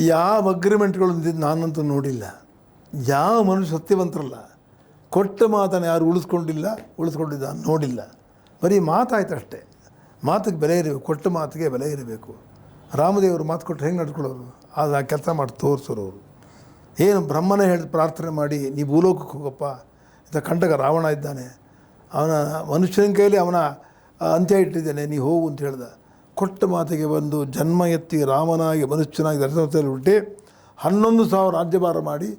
ಯಾವ ಅಗ್ರಿಮೆಂಟ್ಗಳು ನಾನಂತೂ ನೋಡಿಲ್ಲ. ಯಾವ ಮನುಷ್ಯ ಸತ್ಯವಂತರಲ್ಲ. ಕೊಟ್ಟ ಮಾತನ್ನು ಯಾರು ಉಳಿಸ್ಕೊಂಡಿಲ್ಲ, ಉಳಿಸ್ಕೊಂಡಿದ್ದ ನೋಡಿಲ್ಲ. ಬರೀ ಮಾತಾಯ್ತು ಅಷ್ಟೇ. ಮಾತಿಗೆ ಬೆಲೆ ಇರಬೇಕು, ಕೊಟ್ಟ ಮಾತಿಗೆ ಬೆಲೆ ಇರಬೇಕು. ರಾಮದೇವರು ಮಾತು ಕೊಟ್ಟು ಹೆಂಗೆ ನಡ್ಕೊಳ್ಳೋರು? ಅದು ಆ ಕೆಲಸ ಮಾಡಿ ತೋರಿಸೋರು ಅವರು. ಏನು ಬ್ರಹ್ಮನೇ ಹೇಳಿ ಪ್ರಾರ್ಥನೆ ಮಾಡಿ, ನೀ ಭೂಲೋಕಕ್ಕೆ ಹೋಗಪ್ಪ. ಇಂಥ ಕಂಟಕ ರಾವಣ ಇದ್ದಾನೆ. ಅವನ ಮನುಷ್ಯನ ಕೈಯಲ್ಲಿ ಅವನ ಅಂತ್ಯ ಇಟ್ಟಿದ್ದಾನೆ, ನೀ ಹೋಗು ಅಂತ ಹೇಳ್ದ. ಕೊಟ್ಟ ಮಾತಿಗೆ ಬಂದು ಜನ್ಮ ಎತ್ತಿ ರಾಮನಾಗಿ ಮನುಷ್ಯನಾಗಿ ದರ್ಶನ ಹುಟ್ಟಿ ಹನ್ನೊಂದು ಸಾವಿರ ರಾಜ್ಯಭಾರ ಮಾಡಿ,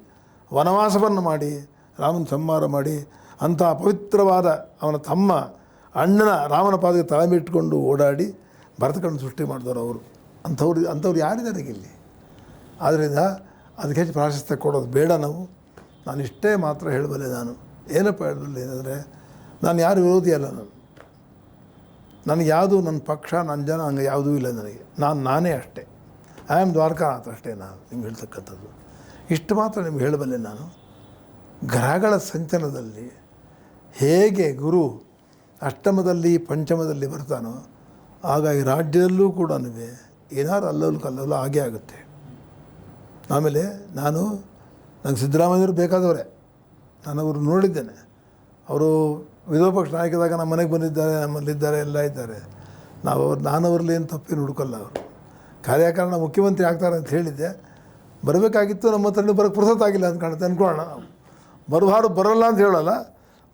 ವನವಾಸವನ್ನು ಮಾಡಿ, ರಾಮನ ಸಂಹಾರ ಮಾಡಿ, ಅಂತಹ ಪವಿತ್ರವಾದ ಅವನ ತಮ್ಮ ಅಣ್ಣನ ರಾಮನ ಪಾದಕ್ಕೆ ತಲೆ ಓಡಾಡಿ ಭರತಕಂಡು ಸೃಷ್ಟಿ ಮಾಡಿದವರು ಅವರು. ಅಂಥವ್ರು ಅಂಥವ್ರು ಯಾರಿದ್ದಾರೆ ಇಲ್ಲಿ? ಆದ್ದರಿಂದ ಅದಕ್ಕೆ ಹೆಚ್ಚು ಪ್ರಾಶಸ್ತ್ಯ ಕೊಡೋದು ಬೇಡ ನಾವು. ನಾನು ಇಷ್ಟೇ ಮಾತ್ರ ಹೇಳಬಲ್ಲೆ ನಾನು. ಏನಪ್ಪ ಹೇಳಬಲ್ಲೆ ಏನಂದರೆ ನಾನು ಯಾರು ವಿರೋಧಿ ಅಲ್ಲ ನಾನು. ನನಗೆ ಯಾವುದು ನನ್ನ ಪಕ್ಷ, ನನ್ನ ಜನ ಹಂಗೆ ಯಾವುದೂ ಇಲ್ಲ ನನಗೆ. ನಾನು, ನಾನೇ ಅಷ್ಟೇ. ಐ ಆಮ್ ದ್ವಾರಕಾನಾಥ ಅಷ್ಟೇ ನಾನು ನಿಮ್ಗೆ ಹೇಳ್ತಕ್ಕಂಥದ್ದು. ಇಷ್ಟು ಮಾತ್ರ ನಿಮ್ಗೆ ಹೇಳಬಲ್ಲೆ ನಾನು. ಗ್ರಹಗಳ ಸಂಚಲನದಲ್ಲಿ ಹೇಗೆ ಗುರು ಅಷ್ಟಮದಲ್ಲಿ, ಪಂಚಮದಲ್ಲಿ ಬರ್ತಾನೋ, ಹಾಗಾಗಿ ರಾಜ್ಯದಲ್ಲೂ ಕೂಡ ಏನಾರು ಅಲ್ಲಲ್ಲಿ ಕಲ್ಲಲ್ಲೂ ಹಾಗೆ ಆಗುತ್ತೆ. ಆಮೇಲೆ ನಾನು, ನಂಗೆ ಸಿದ್ದರಾಮಯ್ಯವರು ಬೇಕಾದವರೇ. ನಾನು ಅವರು ನೋಡಿದ್ದೇನೆ. ಅವರು ವಿರೋಧ ಪಕ್ಷ ನಾಯಕರಾಗ ನಮ್ಮ ಮನೆಗೆ ಬಂದಿದ್ದಾರೆ ನಮ್ಮಲ್ಲಿದ್ದಾರೆ ಎಲ್ಲ ಇದ್ದಾರೆ. ನಾವು ಅವ್ರು, ನಾನು ಅವ್ರಲ್ಲಿ ಏನು ತಪ್ಪೇನು ಹುಡುಕಲ್ಲ ಅವರು. ಕಾರ್ಯಕಾರಣ ಮುಖ್ಯಮಂತ್ರಿ ಆಗ್ತಾರೆ ಅಂತ ಹೇಳಿದ್ದೆ. ಬರಬೇಕಾಗಿತ್ತು ನಮ್ಮ ಹತ್ರ ಬರೋಕ್ಕೆ ಪುರ್ಸತ್ತಾಗಿಲ್ಲ ಅಂತ ಕಾಣುತ್ತೆ, ಅಂದ್ಕೊಳ್ಳೋಣ ಬರಬಾರು ಬರಲ್ಲ ಅಂತ ಹೇಳೋಲ್ಲ,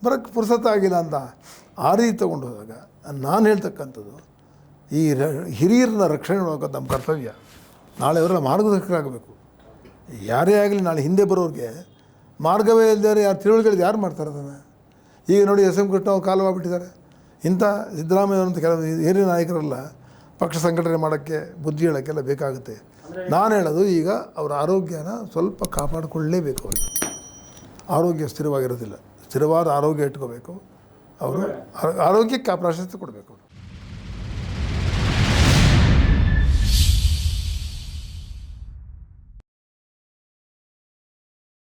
ಬರೋಕ್ಕೆ ಪುರ್ಸತ್ತಾಗಿಲ್ಲ ಅಂತ ಆ ರೀತಿ ತೊಗೊಂಡು ಹೋದಾಗ ನಾನು ಹೇಳ್ತಕ್ಕಂಥದ್ದು, ಈ ರ, ಹಿರಿಯರನ್ನ ರಕ್ಷಣೆ ಮಾಡೋಕ್ಕಂಥ ನಮ್ಮ ಕರ್ತವ್ಯ. ನಾಳೆ ಅವರೆಲ್ಲ ಮಾರ್ಗದರ್ಶಕರಾಗಬೇಕು. ಯಾರೇ ಆಗಲಿ ನಾಳೆ ಹಿಂದೆ ಬರೋರಿಗೆ ಮಾರ್ಗವೇ ಇಲ್ಲದೆ ಯಾರು ತಿಳುವಳಿಕೆ ಯಾರು ಮಾಡ್ತಾರೆ ಅದನ್ನು? ಈಗ ನೋಡಿ ಎಸ್ ಎಂ ಕೃಷ್ಣ ಅವ್ರು ಕಾಲು ಮಾಡಿಬಿಟ್ಟಿದ್ದಾರೆ ಇಂಥ ಸಿದ್ದರಾಮಯ್ಯವಂತ ಕೆಲವು ಹಿರಿಯ ನಾಯಕರೆಲ್ಲ ಪಕ್ಷ ಸಂಘಟನೆ ಮಾಡೋಕ್ಕೆ ಬುದ್ಧಿ ಹೇಳೋಕ್ಕೆಲ್ಲ ಬೇಕಾಗುತ್ತೆ. ನಾನು ಹೇಳೋದು ಈಗ ಅವರ ಆರೋಗ್ಯನ ಸ್ವಲ್ಪ ಕಾಪಾಡಿಕೊಳ್ಳಲೇಬೇಕು ಅವರು. ಆರೋಗ್ಯ ಸ್ಥಿರವಾಗಿರೋದಿಲ್ಲ. ಸ್ಥಿರವಾದ ಆರೋಗ್ಯ ಇಟ್ಕೋಬೇಕು. ಅವರು ಆರೋಗ್ಯಕ್ಕೆ ಆ ಪ್ರಾಶಸ್ತ್ಯ ಕೊಡಬೇಕು.